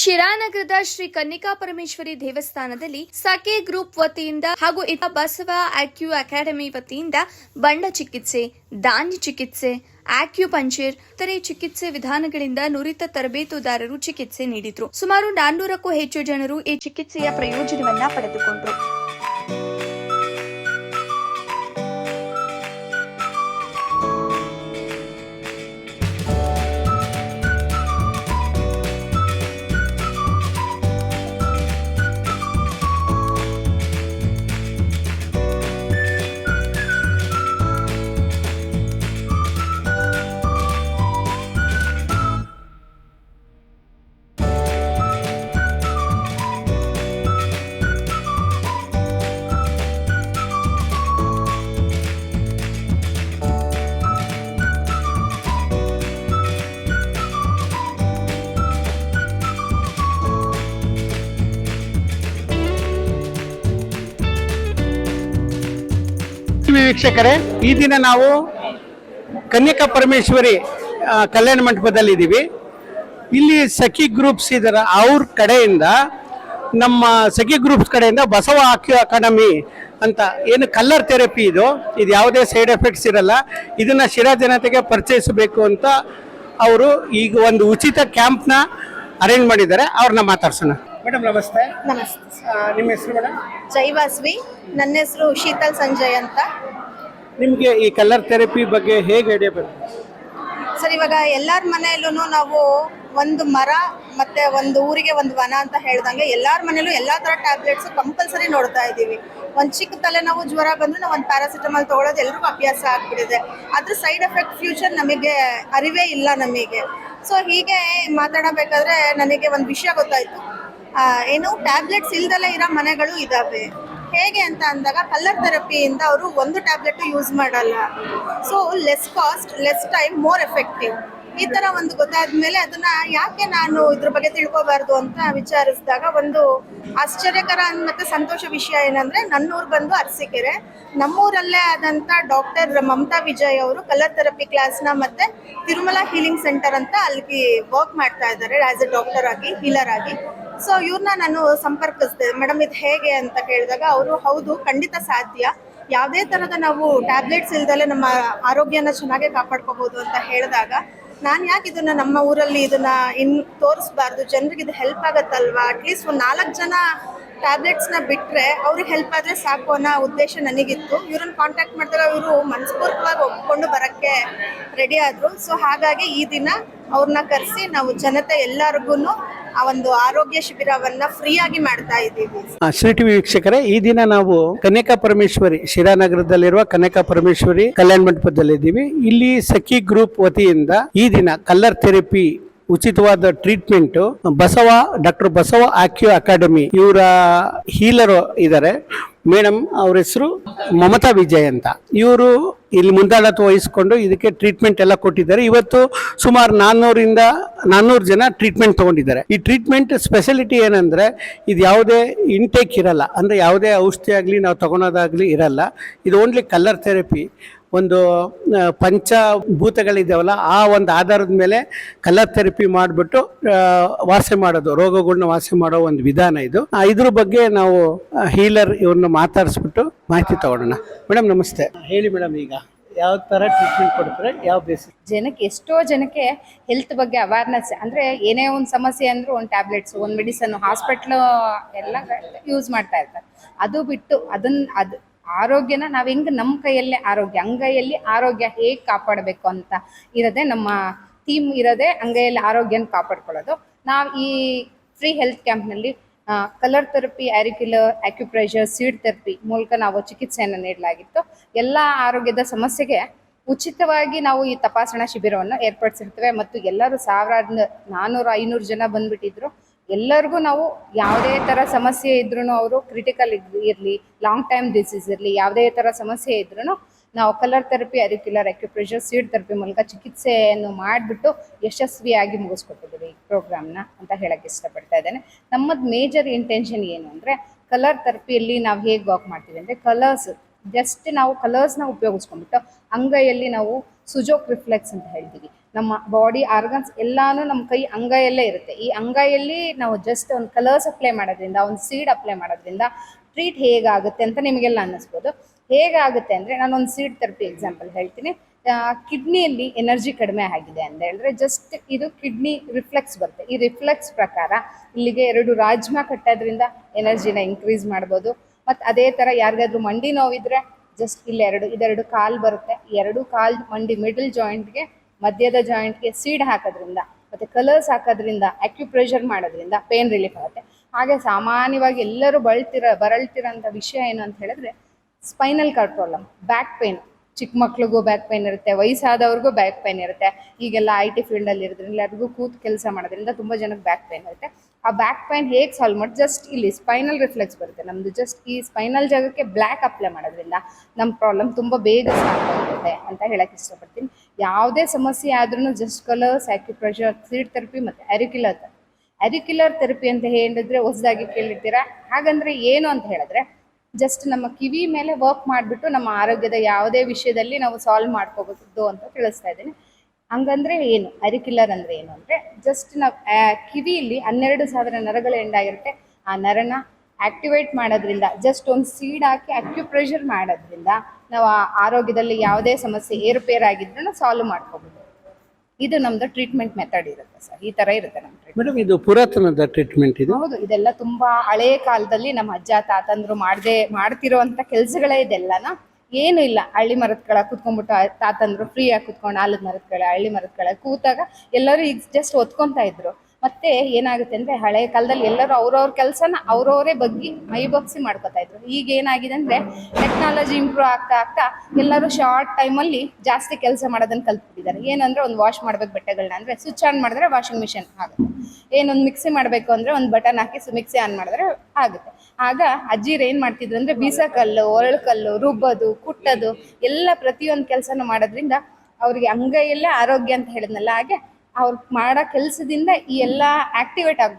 ಶಿರಾನಗರದ ಶ್ರೀ ಕನ್ನಿಕಾ ಪರಮೇಶ್ವರಿ ದೇವಸ್ಥಾನದಲ್ಲಿ ಸಕೆ ಗ್ರೂಪ್ ವತಿಯಿಂದ ಹಾಗೂ ಇತರ ಬಸವ ಆಕ್ಯೂ ಅಕಾಡೆಮಿ ವತಿಯಿಂದ ಬಂಡ ಚಿಕಿತ್ಸೆ ಧಾನ್ಯ ಚಿಕಿತ್ಸೆ, ಆಕ್ಯೂ ಪಂಚರ್, ಇತರೆ ಚಿಕಿತ್ಸೆ ವಿಧಾನಗಳಿಂದ ನುರಿತ ತರಬೇತುದಾರರು ಚಿಕಿತ್ಸೆ ನೀಡಿದ್ರು. ಸುಮಾರು ನಾನ್ನೂರಕ್ಕೂ ಹೆಚ್ಚು ಜನರು ಈ ಚಿಕಿತ್ಸೆಯ ಪ್ರಯೋಜನವನ್ನ ಪಡೆದುಕೊಂಡರು. ವೀಕ್ಷಕರೇ ಈ ದಿನ ನಾವು ಕನ್ಯಕ ಪರಮೇಶ್ವರಿ ಕಲ್ಯಾಣ ಮಂಟಪದಲ್ಲಿ ಇದ್ದೀವಿ ಇಲ್ಲಿ ಸಖಿ ಗ್ರೂಪ್ಸ್ ಇದರ ಅವ್ರ ಕಡೆಯಿಂದ ನಮ್ಮ ಸಖಿ ಗ್ರೂಪ್ಸ್ ಕಡೆಯಿಂದ ಬಸವ ಆಕ್ಯೂ ಅಕಾಡೆಮಿ ಅಂತ ಏನು ಕಲ್ಲರ್ ಥೆರಪಿ ಇದು ಇದು ಯಾವುದೇ ಸೈಡ್ ಎಫೆಕ್ಟ್ಸ್ ಇರಲ್ಲ. ಇದನ್ನು ಶಿರಾ ಜನತೆಗೆ ಪರಿಚಯಿಸಬೇಕು ಅಂತ ಅವರು ಈಗ ಒಂದು ಉಚಿತ ಕ್ಯಾಂಪ್ನ ಅರೇಂಜ್ ಮಾಡಿದ್ದಾರೆ. ಅವ್ರನ್ನ ಮಾತಾಡ್ಸೋಣ. ಮೇಡಮ್ ನಮಸ್ತೆ. ನಮಸ್ತೆ ನಿಮ್ಮ ಹೆಸರು ಮೇಡಮ್ ಜೈವಾಸ್ವಿ. ನನ್ನ ಹೆಸರು ಶೀತಲ್ ಸಂಜಯ್ ಅಂತ. ನಿಮಗೆ ಈ ಕಲರ್ ಥೆರಪಿ ಬಗ್ಗೆ ಹೇಗೆ ಬರುತ್ತೆ ಸರ್, ಇವಾಗ ಎಲ್ಲರ ಮನೆಯಲ್ಲೂ ನಾವು ಒಂದು ಮರ ಮತ್ತೆ ಒಂದು ಊರಿಗೆ ಒಂದು ವನ ಅಂತ ಹೇಳ್ದಂಗೆ ಎಲ್ಲರ ಮನೇಲೂ ಎಲ್ಲಾ ತರ ಟ್ಯಾಬ್ಲೆಟ್ಸ್ ಕಂಪಲ್ಸರಿ ನೋಡ್ತಾ ಇದ್ದೀವಿ. ಒಂದು ಚಿಕ್ಕ ತಲೆನೋವು ಜ್ವರ ಬಂದ್ರೆ ನಾವು ಒಂದು ಪ್ಯಾರಾಸಿಟಮಾಲ್ ತಗೊಳ್ಳೋದು ಎಲ್ರಿಗೂ ಅಭ್ಯಾಸ ಆಗ್ಬಿಟ್ಟಿದೆ. ಅದ್ರ ಸೈಡ್ ಎಫೆಕ್ಟ್ ಫ್ಯೂಚರ್ ನಮಗೆ ಅರಿವೇ ಇಲ್ಲ ನಮಗೆ. ಸೊ ಹೀಗೆ ಮಾತಾಡಬೇಕಾದ್ರೆ ನನಗೆ ಒಂದು ವಿಷಯ ಗೊತ್ತಾಯ್ತು. ಏನು ಟ್ಯಾಬ್ಲೆಟ್ಸ್ ಇಲ್ದಲೇ ಇರೋ ಮನೆಗಳು ಇದಾವೆ. ಹೇಗೆ ಅಂತ ಅಂದಾಗ ಕಲರ್ ಥೆರಪಿಯಿಂದ ಅವರು ಒಂದು ಟ್ಯಾಬ್ಲೆಟ್ ಯೂಸ್ ಮಾಡಲ್ಲ. So less cost less time more effective ಈ ತರ ಒಂದು ಗೊತ್ತಾದ್ಮೇಲೆ ಅದನ್ನ ಯಾಕೆ ನಾನು ಇದ್ರ ಬಗ್ಗೆ ತಿಳ್ಕೊಬಾರ್ದು ಅಂತ ವಿಚಾರಿಸಿದಾಗ ಒಂದು ಆಶ್ಚರ್ಯಕರ ಮತ್ತೆ ಸಂತೋಷ ವಿಷಯ ಏನಂದ್ರೆ ನನ್ನೂರು ಬಂದು ಅರಸಿಕೆರೆ, ನಮ್ಮೂರಲ್ಲೇ ಆದಂತ ಡಾಕ್ಟರ್ ಮಮತಾ ವಿಜಯ್ ಅವರು ಕಲರ್ ಥೆರಪಿ ಕ್ಲಾಸ್ನ ಮತ್ತೆ ತಿರುಮಲ ಹೀಲಿಂಗ್ ಸೆಂಟರ್ ಅಂತ ಅಲ್ಲಿ ವರ್ಕ್ ಮಾಡ್ತಾ ಇದ್ದಾರೆ. ಆಸ್ ಎ ಡಾಕ್ಟರ್ ಆಗಿ ಹೀಲರ್ ಆಗಿ. ಸೊ ಇವ್ರನ್ನ ನಾನು ಸಂಪರ್ಕಿಸಿದೆ. ಮೇಡಮ್ ಇದು ಹೇಗೆ ಅಂತ ಕೇಳಿದಾಗ ಅವರು, ಹೌದು, ಖಂಡಿತ ಸಾಧ್ಯ. ಯಾವುದೇ ಥರದ ನಾವು ಟ್ಯಾಬ್ಲೆಟ್ಸ್ ಇಲ್ದಲೆ ನಮ್ಮ ಆರೋಗ್ಯನ ಚೆನ್ನಾಗಿ ಕಾಪಾಡ್ಕೋಬಹುದು ಅಂತ ಹೇಳಿದಾಗ, ನಾನು ಯಾಕೆ ಇದನ್ನು ನಮ್ಮ ಊರಲ್ಲಿ ಇದನ್ನ ಇನ್ ತೋರಿಸ್ಬಾರ್ದು? ಜನರಿಗೆ ಇದು ಹೆಲ್ಪ್ ಆಗತ್ತಲ್ವಾ? ಅಟ್ಲೀಸ್ಟ್ ಒಂದು ನಾಲ್ಕು ಜನ ಟ್ಯಾಬ್ಲೆಟ್ಸ್ನ ಬಿಟ್ಟರೆ ಅವ್ರಿಗೆ ಹೆಲ್ಪ್ ಆದರೆ ಸಾಕು ಅನ್ನೋ ಉದ್ದೇಶ ನನಗಿತ್ತು. ಇವ್ರನ್ನ ಕಾಂಟ್ಯಾಕ್ಟ್ ಮಾಡಿದಾಗ ಇವರು ಮನಸ್ಪೂರ್ವಕವಾಗಿ ಒಪ್ಕೊಂಡು ಬರೋಕ್ಕೆ ರೆಡಿ ಆದರು. ಸೊ ಹಾಗಾಗಿ ಈ ದಿನ ಅವ್ರನ್ನ ಕರೆಸಿ ನಾವು ಜನತೆ ಎಲ್ಲರಿಗೂ ಆ ಒಂದು ಆರೋಗ್ಯ ಶಿಬಿರವನ್ನ ಫ್ರೀಯಾಗಿ ಮಾಡ್ತಾ ಇದ್ದೀವಿ. ಶ್ರೀ ಟಿವಿ ವೀಕ್ಷಕರೇ, ಈ ದಿನ ನಾವು ಕನಕ ಪರಮೇಶ್ವರಿ, ಶಿರಾನಗರದಲ್ಲಿರುವ ಕನಕ ಪರಮೇಶ್ವರಿ ಕಲ್ಯಾಣ ಮಂಟಪದಲ್ಲಿದ್ದೀವಿ. ಇಲ್ಲಿ ಸಖಿ ಗ್ರೂಪ್ ವತಿಯಿಂದ ಈ ದಿನ colour therapy ಉಚಿತವಾದ treatment Basava doctor Basava acu academy, ಇವರ ಹೀಲರ್ ಇದ್ದಾರೆ ಮೇಡಮ್ ಅವ್ರ ಹೆಸರು ಮಮತಾ ವಿಜಯ್ ಅಂತ. ಇವರು ಇಲ್ಲಿ ಮುಂದಾಳತ್ವ ವಹಿಸಿಕೊಂಡು ಇದಕ್ಕೆ ಟ್ರೀಟ್ಮೆಂಟ್ ಎಲ್ಲ ಕೊಟ್ಟಿದ್ದಾರೆ. ಇವತ್ತು ಸುಮಾರು ನಾನ್ನೂರಿಂದ ನಾನ್ನೂರು ಜನ ಟ್ರೀಟ್ಮೆಂಟ್ ತಗೊಂಡಿದ್ದಾರೆ. ಈ ಟ್ರೀಟ್ಮೆಂಟ್ ಸ್ಪೆಷಾಲಿಟಿ ಏನಂದ್ರೆ, ಇದು ಯಾವುದೇ ಇಂಟೇಕ್ ಇರಲ್ಲ. ಅಂದ್ರೆ ಯಾವುದೇ ಔಷಧಿ ಆಗಲಿ, ನಾವು ತಗೊಳೋದಾಗ್ಲಿ ಇರಲ್ಲ. ಇದು ಓನ್ಲಿ ಕಲ್ಲರ್ ಥೆರಪಿ ಒಂದು ಪಂಚಭೂತಗಳಿದ್ದಾವಲ್ಲ ಆ ಒಂದು ಆಧಾರದ ಮೇಲೆ ಕಲರ್ ಥೆರಪಿ ಮಾಡಿಬಿಟ್ಟು ವಾಸಿ ಮಾಡೋದು ರೋಗಗಳನ್ನ ವಾಸಿ ಮಾಡೋ ಒಂದು ವಿಧಾನ ಇದು. ಆ, ಇದ್ರ ಬಗ್ಗೆ ನಾವು ಹೀಲರ್ ಇವ್ರನ್ನ ಮಾತಾಡಿಸ್ಬಿಟ್ಟು ಮಾಹಿತಿ ತಗೊಳ್ಳೋಣ. ಮೇಡಮ್ ನಮಸ್ತೆ. ಹೇಳಿ ಮೇಡಮ್ ಈಗ ಯಾವ ಥರ ಟ್ರೀಟ್ಮೆಂಟ್ ಕೊಡ್ತಾರೆ ಯಾವ ಬೇಸಿಸ್ ಜನಕ್ಕೆ ಎಷ್ಟೋ ಜನಕ್ಕೆ ಹೆಲ್ತ್ ಬಗ್ಗೆ ಅವೇರ್ನೆಸ್ ಅಂದ್ರೆ ಏನೇ ಒಂದು ಸಮಸ್ಯೆ ಅಂದರೂ ಒಂದು ಟ್ಯಾಬ್ಲೆಟ್ಸ್ ಒಂದು ಮೆಡಿಸನ್ ಹಾಸ್ಪಿಟ್ಲು ಎಲ್ಲ ಯೂಸ್ ಮಾಡ್ತಾ ಇರ್ತಾರೆ. ಅದು ಬಿಟ್ಟು ಅದನ್ನ ಅದು ಆರೋಗ್ಯನ ನಾವ್ ಹೆಂಗ್ ನಮ್ಮ ಕೈಯಲ್ಲೇ ಆರೋಗ್ಯ, ಅಂಗೈಯಲ್ಲಿ ಆರೋಗ್ಯ ಹೇಗ್ ಕಾಪಾಡಬೇಕು ಅಂತ ಇರೋದೇ ನಮ್ಮ ಥೀಮ್ ಇರೋದೇ ಅಂಗೈಯಲ್ಲಿ ಆರೋಗ್ಯನ ಕಾಪಾಡ್ಕೊಳ್ಳೋದು. ನಾವು ಈ free health ಕ್ಯಾಂಪ್ನಲ್ಲಿ colour therapy auricular acupressure seed therapy ಮೂಲಕ ನಾವು ಚಿಕಿತ್ಸೆಯನ್ನು ನೀಡಲಾಗಿತ್ತು. ಎಲ್ಲ ಆರೋಗ್ಯದ ಸಮಸ್ಯೆಗೆ ಉಚಿತವಾಗಿ ನಾವು ಈ ತಪಾಸಣಾ ಶಿಬಿರವನ್ನು ಏರ್ಪಡಿಸಿರ್ತೇವೆ. ಮತ್ತು ಎಲ್ಲರೂ ಸಾವಿರಾರು ನಾನ್ನೂರು ಐನೂರು ಜನ ಬಂದ್ಬಿಟ್ಟಿದ್ರು. ಎಲ್ಲರಿಗೂ ನಾವು ಯಾವುದೇ ಥರ ಸಮಸ್ಯೆ ಇದ್ರೂ ಅವರು ಕ್ರಿಟಿಕಲ್ ಇರಲಿ ಲಾಂಗ್ ಟೈಮ್ ಡಿಸೀಸ್ ಇರಲಿ, ಯಾವುದೇ ಥರ ಸಮಸ್ಯೆ ಇದ್ರೂ ನಾವು colour therapy auricular acupressure seed therapy ಮೂಲಕ ಚಿಕಿತ್ಸೆಯನ್ನು ಮಾಡಿಬಿಟ್ಟು ಯಶಸ್ವಿಯಾಗಿ ಮುಗಿಸ್ಕೊಟ್ಟಿದ್ದೀವಿ ಈ ಪ್ರೋಗ್ರಾಮ್ನ ಅಂತ ಹೇಳಕ್ಕೆ ಇಷ್ಟಪಡ್ತಾ ಇದ್ದೇನೆ. ನಮ್ಮದು ಮೇಜರ್ ಇಂಟೆನ್ಷನ್ ಏನು ಅಂದರೆ ಕಲರ್ ಥೆರಪಿಯಲ್ಲಿ ನಾವು ಹೇಗೆ ವಾಕ್ ಮಾಡ್ತೀವಿ ಅಂದರೆ ಕಲರ್ಸ್ ಜಸ್ಟ್ ನಾವು ಕಲರ್ಸ್ನ ಉಪಯೋಗಿಸ್ಕೊಂಡ್ಬಿಟ್ಟು ಅಂಗೈಯಲ್ಲಿ ನಾವು ಸುಜೋಕ್ ರಿಫ್ಲೆಕ್ಸ್ ಅಂತ ಹೇಳ್ತೀವಿ. ನಮ್ಮ ಬಾಡಿ ಆರ್ಗನ್ಸ್ ಎಲ್ಲಾನು ನಮ್ಮ ಕೈ ಅಂಗೈಯಲ್ಲೇ ಇರುತ್ತೆ. ಈ ಅಂಗೈಯಲ್ಲಿ ನಾವು ಜಸ್ಟ್ ಒಂದು ಕಲರ್ಸ್ ಅಪ್ಲೈ ಮಾಡೋದ್ರಿಂದ, ಒಂದು ಸೀಡ್ ಅಪ್ಲೈ ಮಾಡೋದ್ರಿಂದ ಟ್ರೀಟ್ ಹೇಗಾಗುತ್ತೆ ಅಂತ ನಿಮಗೆಲ್ಲ ಅನ್ನಿಸ್ಬೋದು. ಹೇಗಾಗುತ್ತೆ ಅಂದರೆ ನಾನೊಂದು ಸೀಡ್ ಥೆರಪಿ ಎಕ್ಸಾಂಪಲ್ ಹೇಳ್ತೀನಿ. ಕಿಡ್ನಿಯಲ್ಲಿ ಎನರ್ಜಿ ಕಡಿಮೆ ಆಗಿದೆ ಅಂತ ಹೇಳಿದ್ರೆ ಜಸ್ಟ್ ಇದು ಕಿಡ್ನಿ ರಿಫ್ಲೆಕ್ಸ್ ಬರುತ್ತೆ. ಈ ರಿಫ್ಲೆಕ್ಸ್ ಪ್ರಕಾರ ಇಲ್ಲಿಗೆ ಎರಡು ರಾಜ್ಮಾ ಕಟ್ಟೋದ್ರಿಂದ ಎನರ್ಜಿನ ಇನ್ಕ್ರೀಸ್ ಮಾಡ್ಬೋದು. ಮತ್ತು ಅದೇ ಥರ ಯಾರಿಗಾದ್ರೂ ಮಂಡಿ ನೋವಿದ್ರೆ ಜಸ್ಟ್ ಇಲ್ಲಿ ಎರಡು ಇದೆರಡು ಕಾಲು ಬರುತ್ತೆ. ಎರಡು ಕಾಲು ಮಂಡಿ ಮಿಡಲ್ ಜಾಯಿಂಟ್ಗೆ ಮಧ್ಯದ ಜಾಯಿಂಟ್ಗೆ ಸೀಡ್ ಹಾಕೋದ್ರಿಂದ ಮತ್ತು ಕಲರ್ಸ್ ಹಾಕೋದ್ರಿಂದ ಆಕ್ಯುಪ್ರೆಷರ್ ಮಾಡೋದ್ರಿಂದ ಪೇನ್ ರಿಲೀಫ್ ಆಗುತ್ತೆ. ಹಾಗೆ ಸಾಮಾನ್ಯವಾಗಿ ಎಲ್ಲರೂ ಬಳಲ್ತಿರ ಬರಳ್ತಿರೋಂಥ ವಿಷಯ ಏನು ಅಂತ ಹೇಳಿದ್ರೆ spinal cord problem back pain ಚಿಕ್ಕ ಮಕ್ಳಿಗೂ ಬ್ಯಾಕ್ ಪೇನ್ ಇರುತ್ತೆ, ವಯಸ್ಸಾದವ್ರಿಗೂ ಬ್ಯಾಕ್ ಪೇನ್ ಇರುತ್ತೆ. ಈಗೆಲ್ಲ ಐ ಟಿ ಫೀಲ್ಡಲ್ಲಿ ಇರೋದ್ರಿಂದ ಎಲ್ಲರಿಗೂ ಕೂತು ಕೆಲಸ ಮಾಡೋದ್ರಿಂದ ತುಂಬ ಜನಕ್ಕೆ ಬ್ಯಾಕ್ ಪೇನ್ ಇರುತ್ತೆ. ಆ ಬ್ಯಾಕ್ ಪೇನ್ ಹೇಗೆ ಸಾಲ್ವ್ ಮಾಡಿ ಜಸ್ಟ್ ಇಲ್ಲಿ ಸ್ಪೈನಲ್ ರಿಫ್ಲೆಕ್ಸ್ ಬರುತ್ತೆ. ನಮ್ದು ಜಸ್ಟ್ ಈ ಸ್ಪೈನಲ್ ಜಾಗಕ್ಕೆ ಬ್ಲ್ಯಾಕ್ ಅಪ್ಲೈ ಮಾಡೋದ್ರಿಂದ ನಮ್ಮ ಪ್ರಾಬ್ಲಮ್ ತುಂಬ ಬೇಗ ಸಾಲ್ವ್ ಆಗುತ್ತೆ ಅಂತ ಹೇಳಕ್ಕೆ ಇಷ್ಟಪಡ್ತೀನಿ. ಯಾವುದೇ ಸಮಸ್ಯೆ ಆದ್ರೂ just colours acupressure seed therapy ಮತ್ತು ಅರಿಕ್ಯುಲರ್ ಅರಿಕ್ಯುಲರ್ ಥೆರಪಿ ಅಂತ ಹೇಳಿದ್ರೆ ಹೊಸದಾಗಿ ಕೇಳಿರ್ತೀರಾ? ಹಾಗಂದ್ರೆ ಏನು ಅಂತ ಹೇಳಿದ್ರೆ ಜಸ್ಟ್ ನಮ್ಮ ಕಿವಿ ಮೇಲೆ ವರ್ಕ್ ಮಾಡಿಬಿಟ್ಟು ನಮ್ಮ ಆರೋಗ್ಯದ ಯಾವುದೇ ವಿಷಯದಲ್ಲಿ ನಾವು ಸಾಲ್ವ್ ಮಾಡ್ಕೋಬಹುದು ಅಂತ ತಿಳಿಸ್ತಾ ಇದ್ದೀನಿ. ಹಂಗಂದ್ರೆ ಏನು? ಅರಿಕ್ಯುಲರ್ ಅಂದ್ರೆ ಏನು? ಅಂದ್ರೆ ಜಸ್ಟ್ ನಾವು ಕಿವಿಯಲ್ಲಿ ಹನ್ನೆರಡು ಸಾವಿರ ನರಗಳು ಎಂಡಾಗಿರುತ್ತೆ ಆ ನರನ ಆಕ್ಟಿವೇಟ್ ಮಾಡೋದ್ರಿಂದ ಜಸ್ಟ್ ಒಂದು ಸೀಡ್ ಹಾಕಿ ಅಕ್ಯುಪ್ರೆಷರ್ ಮಾಡೋದ್ರಿಂದ ನಾವು ಆ ಆರೋಗ್ಯದಲ್ಲಿ ಯಾವುದೇ ಸಮಸ್ಯೆ ಏರುಪೇರಾಗಿದ್ರೂ ಸಾಲ್ವ್ ಮಾಡ್ಕೋಬೋದು. ಇದು ನಮ್ದು ಟ್ರೀಟ್ಮೆಂಟ್ ಮೆಥಡ್ ಇರುತ್ತೆ ಸರ್ ಈ ತರ ಇರುತ್ತೆ ನಮ್ಮ ಟ್ರೀಟ್ಮೆಂಟ್ ಮೇಡಮ್ ಇದು ಪುರಾತನದ ಟ್ರೀಟ್ಮೆಂಟ್ ಇದು? ಹೌದು ಇದೆಲ್ಲ ತುಂಬಾ ಹಳೆಯ ಕಾಲದಲ್ಲಿ ನಮ್ಮ ಅಜ್ಜ ತಾತಂದ್ರು ಮಾಡದೆ ಮಾಡ್ತಿರೋಂಥ ಕೆಲಸಗಳೇ ಇದೆಲ್ಲನ. ಏನು ಇಲ್ಲ ಹಳ್ಳಿ ಮರದ್ಗಳ ಕೆಳಗೆ ಕುತ್ಕೊಂಡ್ಬಿಟ್ಟು ತಾತಂದ್ರು ಫ್ರೀ ಆಗಿ ಕುತ್ಕೊಂಡು ಆಲದ ಮರದ ಕೆಳಗೆ ಹಳ್ಳಿ ಮರದ ಕೆಳಗೆ ಕೂತಾಗ ಎಲ್ಲರೂ ಈಗ ಜಸ್ಟ್ ಒತ್ಕೊಂತ ಇದ್ರು. ಮತ್ತೆ ಏನಾಗುತ್ತೆ ಅಂದ್ರೆ ಹಳೆ ಕಾಲದಲ್ಲಿ ಎಲ್ಲರೂ ಅವ್ರವ್ರ ಕೆಲಸನ ಅವ್ರವರೇ ಬಗ್ಗಿ ಮೈ ಮಾಡ್ಕೋತಾ ಮಾಡ್ಕೊತಾ ಇದ್ರು. ಈಗ ಏನಾಗಿದೆ ಅಂದ್ರೆ ಟೆಕ್ನಾಲಜಿ ಇಂಪ್ರೂವ್ ಆಗ್ತಾ ಆಗ್ತಾ ಎಲ್ಲರೂ ಶಾರ್ಟ್ ಟೈಮಲ್ಲಿ ಜಾಸ್ತಿ ಕೆಲಸ ಮಾಡೋದನ್ನ ಕಲ್ತ್ಬಿಟ್ಟಿದ್ದಾರೆ. ಏನಂದ್ರೆ ಒಂದು ವಾಶ್ ಮಾಡ್ಬೇಕು ಬಟ್ಟೆಗಳನ್ನ ಅಂದ್ರೆ ಸ್ವಿಚ್ ಆನ್ ಮಾಡಿದ್ರೆ ವಾಷಿಂಗ್ ಮಿಷಿನ್ ಆಗುತ್ತೆ. ಏನೊಂದು ಮಿಕ್ಸಿ ಮಾಡಬೇಕು ಅಂದ್ರೆ ಒಂದು ಬಟನ್ ಹಾಕಿ ಮಿಕ್ಸಿ ಆನ್ ಮಾಡಿದ್ರೆ ಆಗುತ್ತೆ. ಆಗ ಅಜ್ಜಿರು ಏನ್ ಮಾಡ್ತಿದ್ರು ಅಂದ್ರೆ ಬೀಸಕಲ್ಲು, ಒರಳ್ಕಲ್ಲು, ರುಬ್ಬೋದು, ಕುಟ್ಟೋದು ಎಲ್ಲ ಪ್ರತಿಯೊಂದು ಕೆಲಸನೂ ಮಾಡೋದ್ರಿಂದ ಅವ್ರಿಗೆ ಅಂಗೈಯಲ್ಲೇ ಆರೋಗ್ಯ ಅಂತ ಹೇಳಿದ್ನಲ್ಲ ಹಾಗೆ ಅವ್ರು ಮಾಡೋ ಕೆಲಸದಿಂದ ಈ ಎಲ್ಲ ಆಕ್ಟಿವೇಟ್ ಆಗ್ಬಿಡುತ್ತೆ